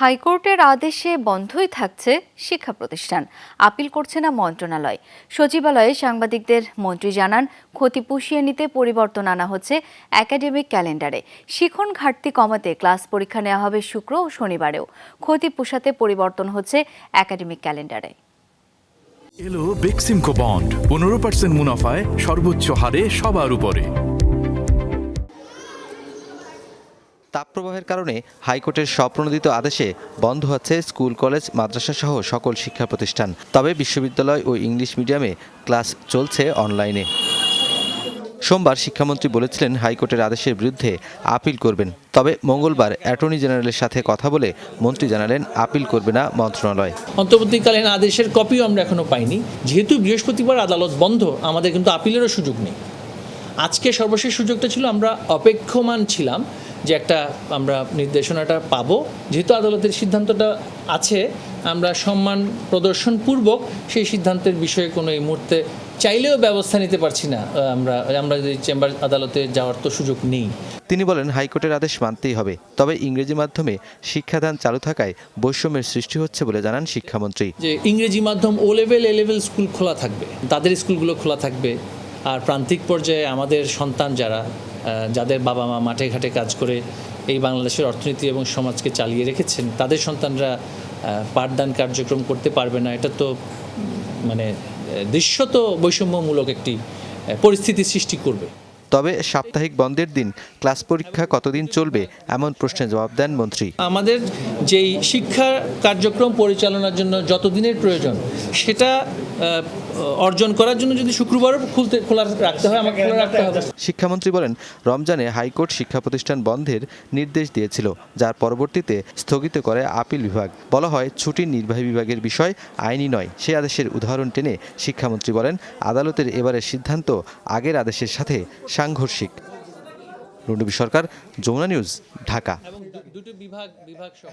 হাইকোর্টের আদেশে বন্ধই থাকছে শিক্ষা প্রতিষ্ঠান। আপিল করছে না মন্ত্রণালয়। সচিবালয়ে সাংবাদিকদের মন্ত্রী জানান, ক্ষতি পুষিয়ে নিতে পরিবর্তন আনা হচ্ছে একাডেমিক ক্যালেন্ডারে। শিখন ঘাটতি কমাতে ক্লাস পরীক্ষা নেওয়া হবে শুক্র ও শনিবারেও। ক্ষতি পোষাতে পরিবর্তন হচ্ছে একাডেমিক ক্যালেন্ডারে। এলো বেক্সিমকো বন্ড। পনেরো পার্সেন্ট মুনাফায় সর্বোচ্চ হারে সবার উপরে। তাপপ্রবাহের কারণে হাইকোর্টের স্বপ্রণোদিত আদেশে বন্ধ হচ্ছে স্কুল, কলেজ, মাদ্রাসা সহ সকল শিক্ষা প্রতিষ্ঠান। তবে বিশ্ববিদ্যালয় ও ইংলিশ মিডিয়ামে ক্লাস চলছে অনলাইনে। সোমবার শিক্ষামন্ত্রী বলেছিলেন, হাইকোর্টের আদেশের বিরুদ্ধে আপিল করবেন। তবে মঙ্গলবার অ্যাটর্নি জেনারেলের সাথে কথা বলে মন্ত্রী জানালেন, আপিল করবে না মন্ত্রণালয়। অন্তর্বর্তীকালীন আদেশের কপিও আমরা এখনও পাইনি। যেহেতু বৃহস্পতিবার আদালত বন্ধ, আমাদের কিন্তু আপিলেরও সুযোগ নেই। আজকে সর্বশেষ সুযোগটা ছিল, আমরা অপেক্ষমান ছিলাম। যে একটা আমরা নির্দেশনাটা পাবো যেহেতু আদালতের সিদ্ধান্তটা আছে আমরা সম্মান প্রদর্শনপূর্বক সেই সিদ্ধান্তের বিষয়ে কোনো এই মুহূর্তে চাইলেও ব্যবস্থা নিতে পারছি না আমরা আমরা যদি চেম্বার আদালতে যাওয়ার তো সুযোগ নেই। তিনি বলেন হাইকোর্টের আদেশ মানতেই হবে তবে ইংরেজি মাধ্যমে শিক্ষাদান চালু থাকায় বৈষম্যের সৃষ্টি হচ্ছে বলে জানান শিক্ষামন্ত্রী। যে ইংরেজি মাধ্যম O level A level school খোলা থাকবে তাদের স্কুলগুলো খোলা থাকবে আর প্রান্তিক পর্যায়ে আমাদের সন্তান যারা যাদের বাবা মা মাঠে ঘাটে কাজ করে এই বাংলাদেশের অর্থনীতি এবং সমাজকে চালিয়ে রেখেছেন তাদের সন্তানরা পাঠদান কার্যক্রম করতে পারবে না। এটা তো মানে দৃশ্যত বৈষম্যমূলক একটি পরিস্থিতি সৃষ্টি করবে। তবে সাপ্তাহিক বন্ধের দিন ক্লাস পরীক্ষা কতদিন চলবে এমন প্রশ্নের জবাব দেন মন্ত্রী। আমাদের যেই শিক্ষা কার্যক্রম পরিচালনার জন্য যতদিনের প্রয়োজন সেটা অর্জন করার জন্য যদি শুক্রবারও খুলতে খোলা রাখতে হয় আমাকে খোলা রাখতে হবে। শিক্ষামন্ত্রী বলেন রমজানে হাইকোর্ট শিক্ষা প্রতিষ্ঠান বন্ধের নির্দেশ দিয়েছিল যার পরবর্তীতে স্থগিত করে আপিল বিভাগ। বলা হয় ছুটির নির্বাহী বিভাগের বিষয় আইনি নয়। সেই আদেশের উদাহরণ টেনে শিক্ষামন্ত্রী বলেন আদালতের এবারের সিদ্ধান্ত আগের আদেশের সাথে সাংঘর্ষিক। রুনবী সরকার যমুনা নিউজ ঢাকা। এবং দুটো বিভাগ বিভাগ সহ